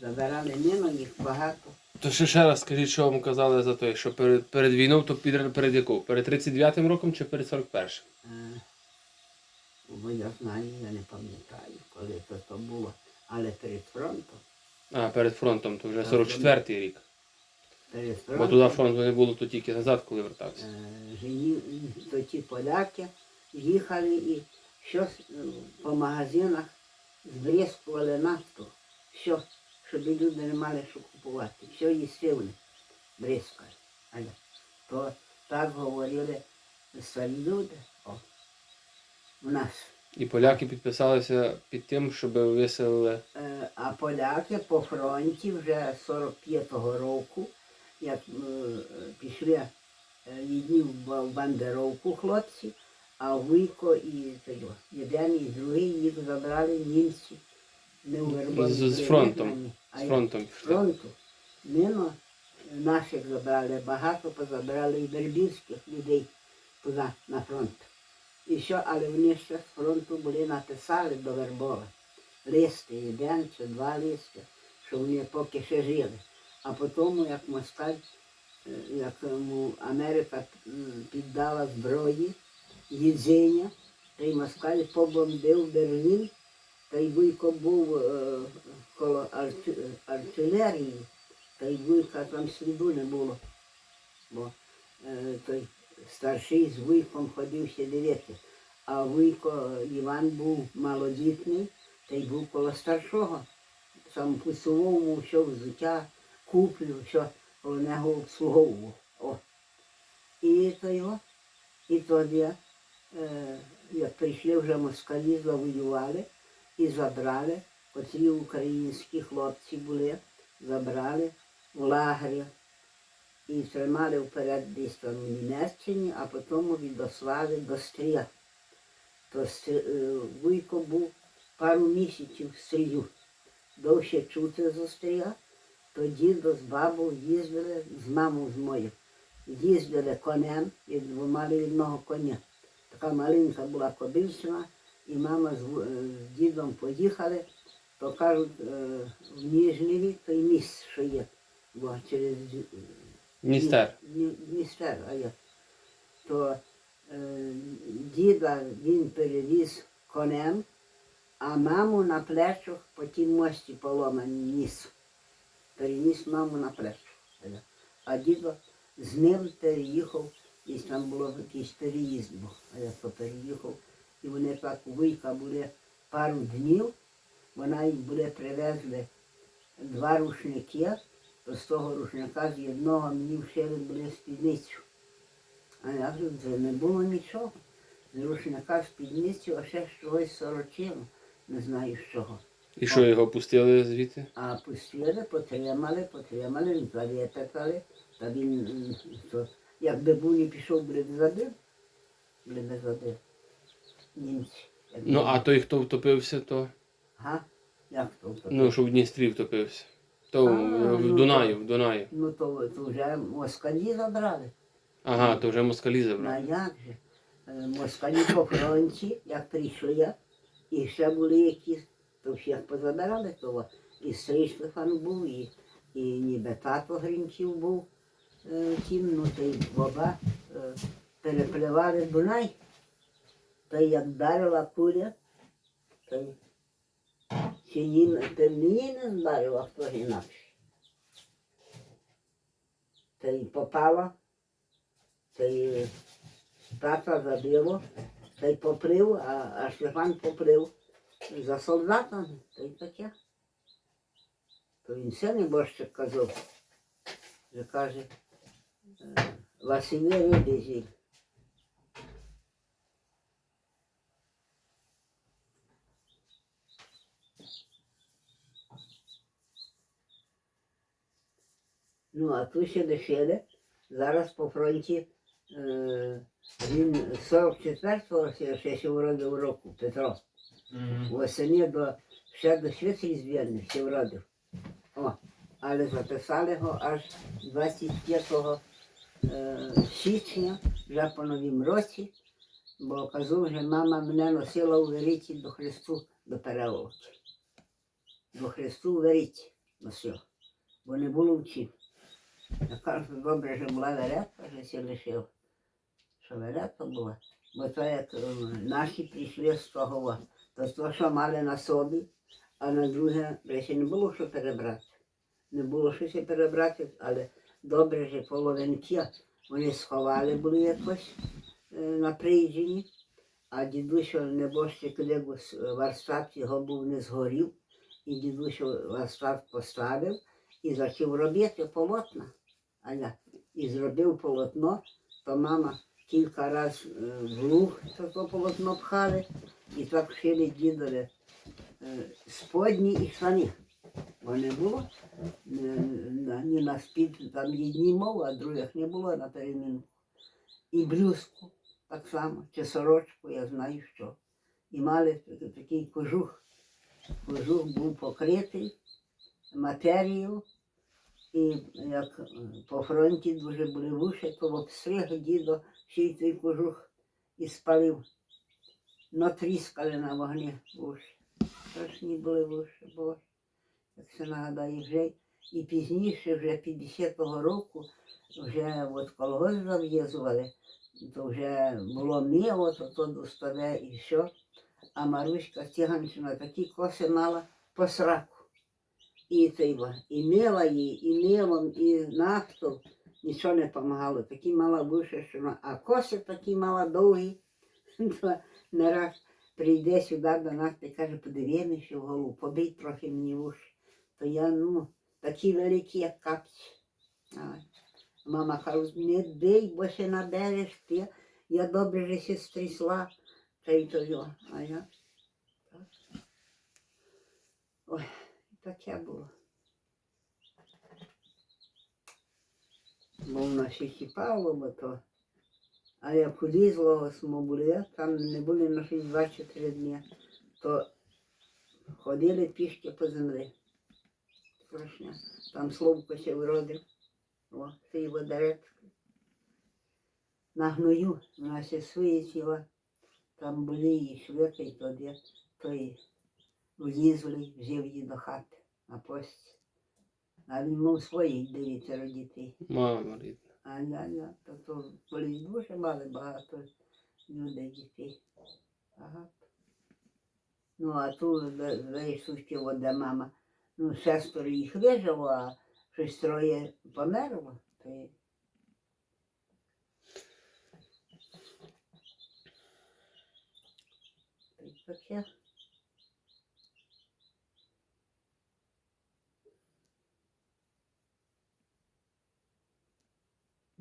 Забирали мимо їх багато. То ще ще раз скажіть, що вам казали за те, що перед, перед війною, то під, перед яку? Перед 39-м роком чи перед 41-м? Е, Бо я знаю, я не пам'ятаю, коли то, то було. Але перед фронтом, А, перед фронтом, то вже 44-й рік. перед Бо фронтом, туди фронту не було, то тільки назад, коли вертався. е, жені, то ті поляки їхали і щось е, по магазинах збризкували нафту. Що, щоб люди не мали що купувати. Все їстивне бризкали. Але то так говорили старі люди. О, у нас. І поляки підписалися під тим, щоб виселили. А поляки по фронті вже 45-го року, як пішли одні в бандеровку хлопці, а Вуйко і один і другий їх забрали німці. Не З- з фронтом. А З фронтом з пішли. фронту. Мимо наших забрали, багато позабрали і вербівських людей туди на фронт. І що, але вони ще з фронту були написали до Вербова. Листи, один чи два листи, що вони поки ще жили. А потім, як Москаль, е, як йому Америка піддала зброї, їдзення, та й Москаль побомбив Берлін, та й Вуйко був е, коло арти- артилерії, та й Вуйка там сліду не було. Бо е, той старший з Вуйком ходив ще дивитися. А Вуйко Іван був малодітний, та й був коло старшого. Сам по сувому все взуття куплю, що коло нього обслуговував. О. І то його, і тоді, е, як прийшли вже москалі, завоювали і забрали, оці українські хлопці були, забрали в лагері і тримали вперед десь там в Німеччині, а потім відослали до Стрія. То е, Вуйко був пару місяців в Стрію. Довше чути за Стрія, то дідо з бабою їздили з мамою з моєю. Їздили конем, і мали одного коня. Така маленька була кобильщина, і мама з, е, з дідом поїхали, то кажуть, е, в Ніжневі той міст, що є, бо через е, Міністер. Ні- Містер, а я. То е, діда він перевіз конем, а маму на плечах по тій мості поломані ніс. Переніс маму на плечах. А дідо з ним переїхав, і там було якийсь переїзд був, а я то переїхав. І вони так у Вийка були пару днів, вона їм були привезли два рушники, то з того рушника з одного мені вшили були спідницю. А я це не було нічого. З рушника спідницю, а ще з чогось сорочину, не знаю з чого. І що його пустили звідти? А пустили, потримали, потримали, завітакали, та він, то, якби був не пішов, би забив, би не забив. Німці. Ну, а той, хто втопився, то. Га? Як то? то? Ну, що в Дністрі втопився. То А, в ну, Дунаю, в Дунаю. Ну то, то вже москалі забрали. Ага, то вже москалі А забрали. як же? Е, Москалі по фронті, як прийшли, і ще були якісь, то всіх позабирали того. І Стрий Штефан був, і, і ніби тато Гринчів був е, тім, ну то й оба е, перепливали Дунай. Та як вдарила куля, то й чи ні, то мені не вдарила, хто інакше. Та й попала, та й тата забило, та й поприв, а, а Штефан поприв за солдатами, та й таке. То він все небожчик казав, що каже, е, Василі Рибізіль. Ну, а тут ще лишили. Зараз по фронті е, він 44-го ще, вродив року, Петро. Восені до, ще до Швеції звільнив, ще вродив. О, але записали його аж 25 е, січня, вже по новім році, бо казав, що мама мене носила у Вериті до Христу до переулки. До Христу у Вериті. носив, бо не було вчив. Кажу, добре, що була веретка, що се лишив. Що веретка була. Бо то як е, наші прийшли з того, то то, що мали на собі, а на друге ще не було що перебрати. Не було що ще перебрати, але добре, що половинки вони сховали були якось е, на приїждженні, а дідусь небожче книгу з е, варстат його був не згорів, і дідусь варстат поставив і почав робити полотна. А і зробив полотно, то мама кілька разів в луг то, то полотно пхали, і так шили дідові е, сподні і штани. Бо не було е, ні на спід, там одні мов, а других не було на перемінку. І блюзку так само, чи сорочку, я знаю що. І мали такий кожух. Кожух був покритий матерією, і як е, по фронті дуже були вуші, то обстриг дідо ще й цей кожух і спалив. Но тріскали на вогні вуші. Страшні були вуші, боже. Як це нагадаю, вже і пізніше, вже 50-го року, вже от колгосп зав'язували, то вже було мило, то то достове і що. А Маруська Стіганщина такі коси мала по сраку. І його, і мила її, і милом, і нафтом. Нічого не допомагало. Такі мала вище, що а коси такі мала довгі. Не раз прийде сюди до нас і каже, подиви мені ще в голову, побий трохи мені вуші. То я, ну, такі великі, як капці. Мама каже, не бий, бо ще набереш ти. Я добре же се стрісла. Та й то його. А я. Ой, таке було. Бо в нас ще хіпало, бо то. А як улізло ми були, там не були наші 2-3 дні, то ходили пішки по землі. Страшне. Там Словко ще вродив. О, цей водорецький. На гною, є свої тіла. Там були і швидко, і тоді, то й влізли, взяв її до хати на пості. А він мав своїх дев'ятеро дітей. Мама рідна. А я, я, то, то були дуже мали багато людей дітей. Багато. Ну, а тут за вийшли вода мама. Ну, шестеро їх вижило, а щось троє померло. То. Таке.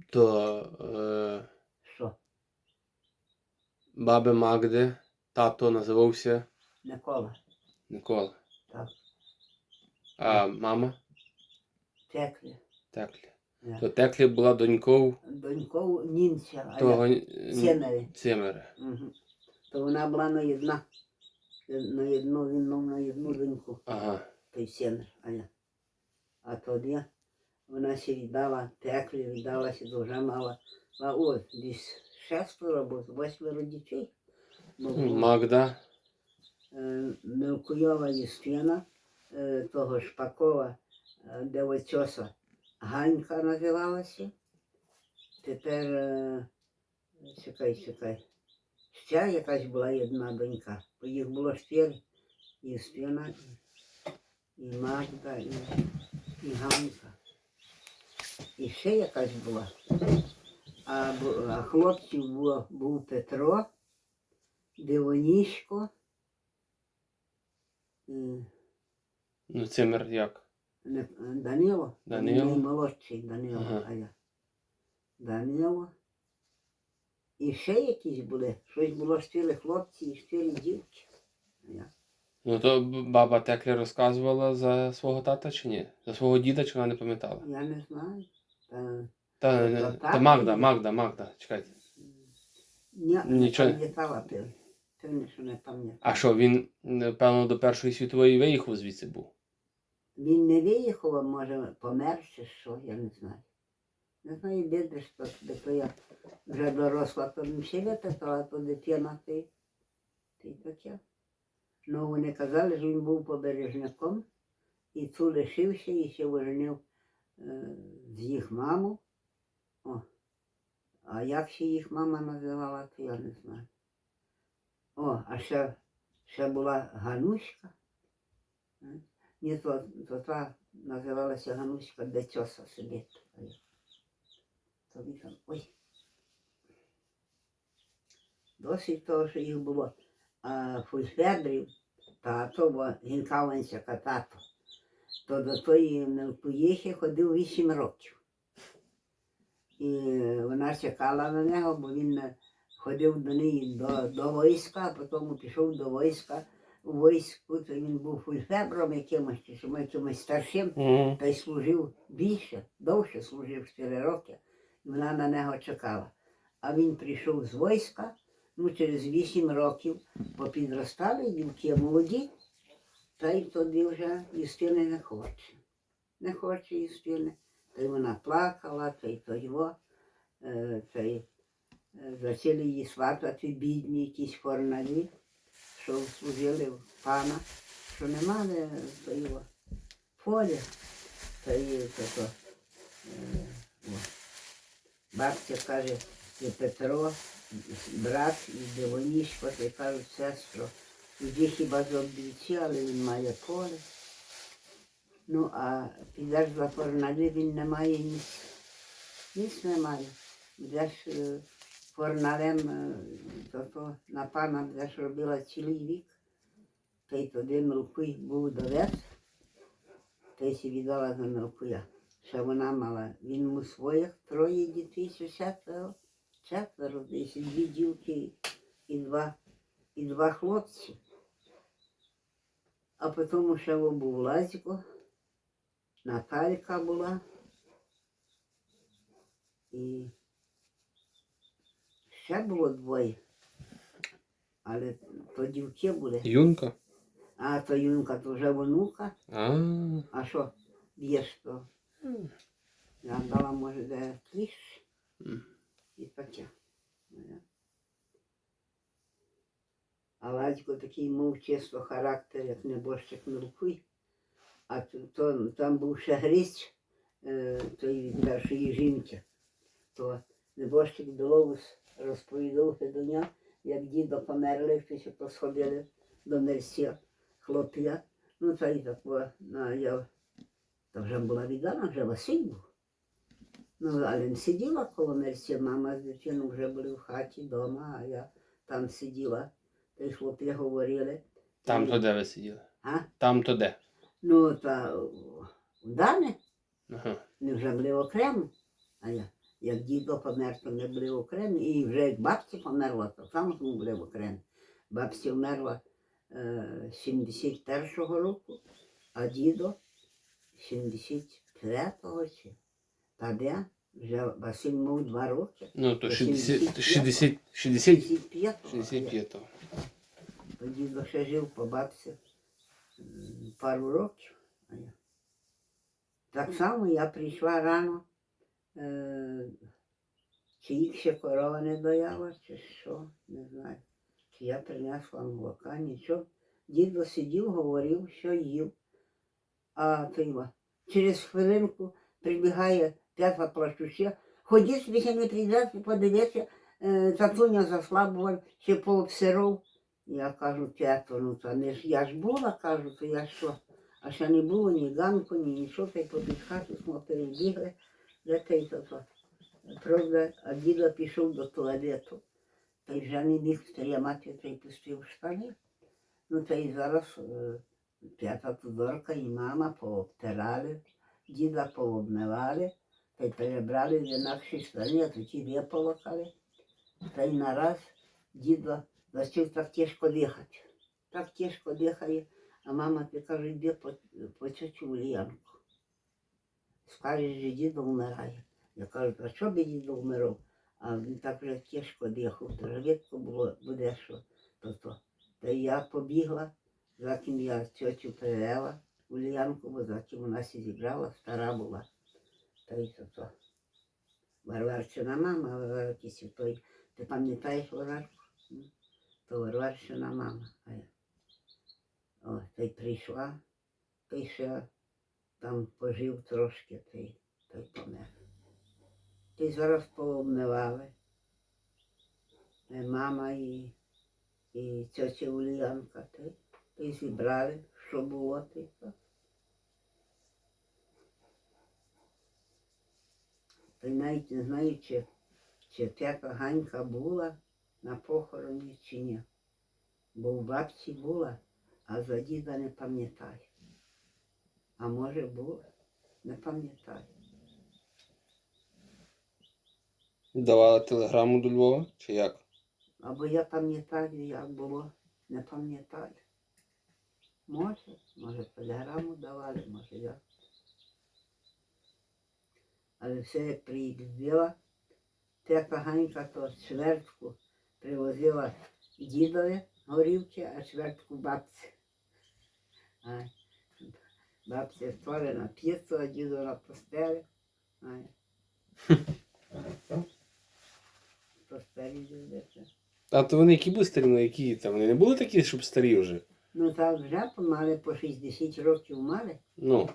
То е, Що? баби Магди, тато називався Микола. Микола. Так. А мама Теклі. Теклі. Я. То Теклі була донькою Донько німця, а того я Сємери. Цимера. То вона була на одна. На одну, він мав на одну доньку, Ага. той син, а я. А тоді вона ще віддала, теклі віддалася, дуже мала. А от десь шестеро або восьмеро дітей. Магда. е, Мелкуйова Юстина, е, того Шпакова, е, де оцьоса Ганька називалася. Тепер, чекай, чекай. Ще якась була одна донька, бо їх було чотири. Юстина, і Магда, і, і Ганька. І ще якась була. А, а хлопців було, був Петро, Дивонісько, Ну, Цимер як? не- Данило, Данило. наймолодший Данило, Ага. а я. Данило. І ще якісь були. Щось було чотири хлопці і чотири дівки. Ну то баба Теклі розказувала за свого тата чи ні? За свого діда чи вона не пам'ятала? Я не знаю. Та, Та, не- так та Магда, Магда, Магда, чекайте. ні, Нічого. не пам'ятала певно. Певно, що не пам'ятала. А що, він, напевно, до Першої світової виїхав звідси був? Він не виїхав, а може помер чи що, я не знаю. Не знаю, біди, що тобі, то я вже доросла, то не ще випитала, то дитина ти. Ти таке. Ну, вони казали, що він був побережником, і цю лишився і ще оженив е, з їх маму. О, а як ще їх мама називала, то я не знаю. О, а ще, ще була Гануська. Ні, то, то та називалася Гануська, де тьоса сидить. Я- Тобі там, ой. Досить того, що їх було. А Фульфедрів, тато, бо Гінкаванцяка тато, то до тої Мелкуєхи ходив 8 років. І вона чекала на нього, бо він ходив до неї до, до війська, а потім пішов до війська. У війську то він був фульфебром якимось, чи якимось старшим, та й служив більше, довше служив 4 роки. І вона на нього чекала. А він прийшов з війська, ну через 8 років попідростали дівки молоді, та й тоді вже їстини не хоче. Не хоче їстини. Та й вона плакала, та й то його, е, та й е, зачали її сватати бідні якісь форналі, що служили в пана, що не мали то його поля, та й то, то е, бабця каже, це Петро, брат і Дивонісько, та й кажуть, сестро, іди хіба з обійці, але він має поле. Ну, а підеш за форналі, він не має ніч. Ніч не має. Будеш е, форналем, е, то, то на пана будеш робила цілий вік. Та й тоді Милкуй був довець, та й віддала за Милкуя. Ще вона мала, він у своїх троє дітей, чи четверо, четверо, десь дві дівки і два, і два хлопці. А потім ще був Лазько, Наталька була. І ще було двоє. Але то дівки були. Юнка. А то юнка, то вже внука. А. А що б'єш то? Я дала, може, де кліщ Ну, я. А Ладько такий мов чисто характер, як небожчик Милкуй. А то, там був ще Гриць, е, тої першої жінки. То небожчик Білоус розповідав Федоня, як дідо померли, що то сходили до мерсі хлоп'я. Ну, та й тако, ну, я та вже була віддана, вже Василь був. Ну, але не сиділа коло мерсі, мама з дитиною вже були в хаті вдома, а я там сиділа. Та й хлопці говорили. Там то де ви сиділи? А? Там то де? Ну, та в Дане Ага. ми вже були окремо. А я, як дідо помер, то ми були окремі. І вже як бабця померла, то там ми були окремі. Бабця вмерла е, 71-го року, а дідо 73-го чи. Та де? Вже Василь мав два роки. Ну то То 60, 65. 60, 60, 65-го. 65 То дідо ще жив по бабці м, пару років. А я. Так само я прийшла рано, е, чи їх ще корова не дояла, чи що, не знаю. Чи я принесла молока, нічого. Дідо сидів, говорив, що їв. А то його. Через хвилинку прибігає п'ята плачуща. Ходіть, собі ще не прийдете, подивіться, е, татуня заслабував, ще пообсиров. Я кажу, тято, ну то не ж я ж була, кажу, то я що? А ще не було ні ганку, ні нічого, та й попід хату ми перебігли, де те й то то. Правда, а дідо пішов до туалету, та й вже не міг стримати, та й пустив штани. Ну та й зараз е, п'ята Тудорка і мама пообтирали, діда пообмивали, та й перебрали в інакші штани, а тоді виполокали. Та й нараз дідо почав так тяжко дихати. Так тяжко дихає, а мама ти каже, йди по, по цю Ульянку. Скажеш, що дідо вмирає. Я кажу, а що би дідо вмирав? А він так вже тяжко дихав, то рідко було, буде що то то. Та я побігла, затим я тьотю привела в Ульянку, бо затим вона сі зібрала, стара була. Та й то то. Варварчина мама, Варварки святой. Ти пам'ятаєш Варварку? М? То Варварчина мама. А я. О, та прийшла, та й ще там пожив трошки той, той помер. Ти зараз пообмивали. Е, Мама і, і тьотя Ульянка, ти, ти зібрали, що було ти. То. Й навіть не знаю, чи, чи тета Ганька була на похороні чи ні. Бо у бабці була, а за діда не пам'ятаю. А може була, не пам'ятаю. Давали телеграму до Львова, чи як? Або я пам'ятаю, як було, не пам'ятаю. Може, може телеграму давали, може я. Але все як приїздила, тета Ганька то чвертку привозила дідові горівки, а чвертку бабці. А бабця створена п'єцу, а діду на постелі. А, Постелі дивиться. А то вони які були старі, ну які там? Вони не були такі, щоб старі вже. Ну так вже мали по 60 років мали. Ну,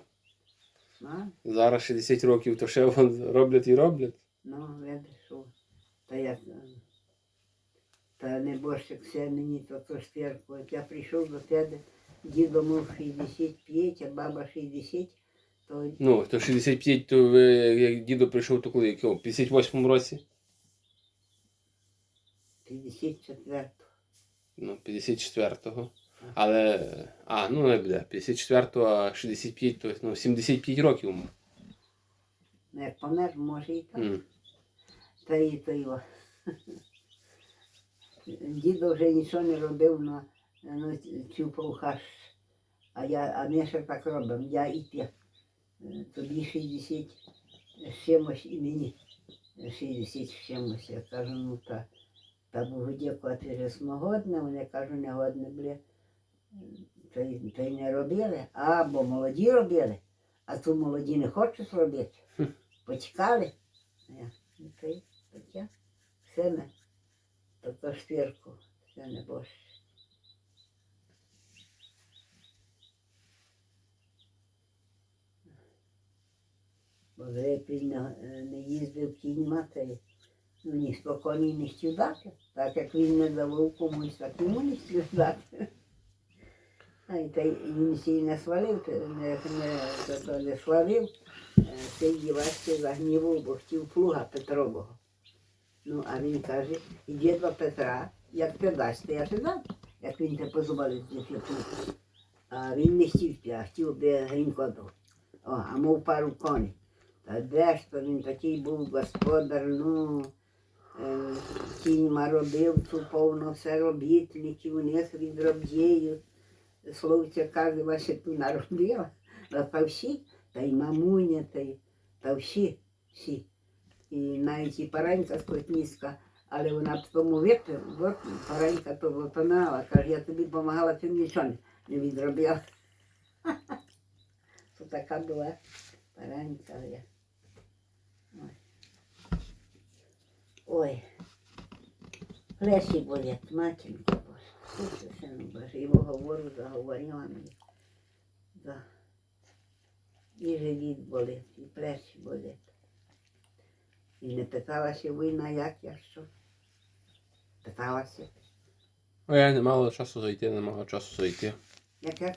А? зараз 60 років, то ще вон роблять і роблять. Ну, видиш, що. Та е, Та не борщик все мені то то штерку. Як я прийшов до тебе, дідо мов 65, а баба 60, то Ну, то 65, то ви, як дідо прийшов, то коли? Якого? В 58 році? 54. Ну, 54-го. Але. А, ну не буде. 54-го, а 65, то ну, 75 років. йому. Ну, як помер, може і так. М. Та і то його. Дідо вже нічого не робив на, на цю хаш. А, я, а ми ще так робимо. Я і ти. Е, Тобі 60 з чимось і мені 60 з чимось. Я кажу, ну та, та Богу дякувати, вже смогодне. Вони кажу, не годне, бля. Та, й- не робили, а бо молоді робили, а ту молоді не хочуть робити. Почекали. Ну, та таке. Все не. Тобто шпірку, все не борщ. Бо вже пільно е, не їздив кіньма, та й ну, ні спокійно не хотів дати. Так як він не давав комусь, так йому не хотів дати. А й та й він сій не свалив, не, не, не свалив, цей дівачки загнівав, бо хотів плуга Петрового. Ну, а він каже, і діда Петра, як ти дасть, то я ти дам, як він тебе позволить діти плуг. А він не хотів п'я, хотів би грінько дав. О, а мов пару коней. Та де ж то він такий був господар, ну, е, кіньма робив, цю повно все робітників, у них відробдєю. Словця каже, ваше ту наробила, а та всі, та й мамуня, та й та всі, всі. І навіть і паранька скотніська, але вона тому випив, от паранька то випинала, каже, я тобі допомагала, ти нічого не- відробила. То така була паранька. Я. Ой. Ой. Плечі болять, матінко Його говорю, заговорила мені. Да. І живіт болить, і плечі болять. І не питалася війна, як я що. Питалася. А я не мала часу зайти, не мала часу зайти. Як як?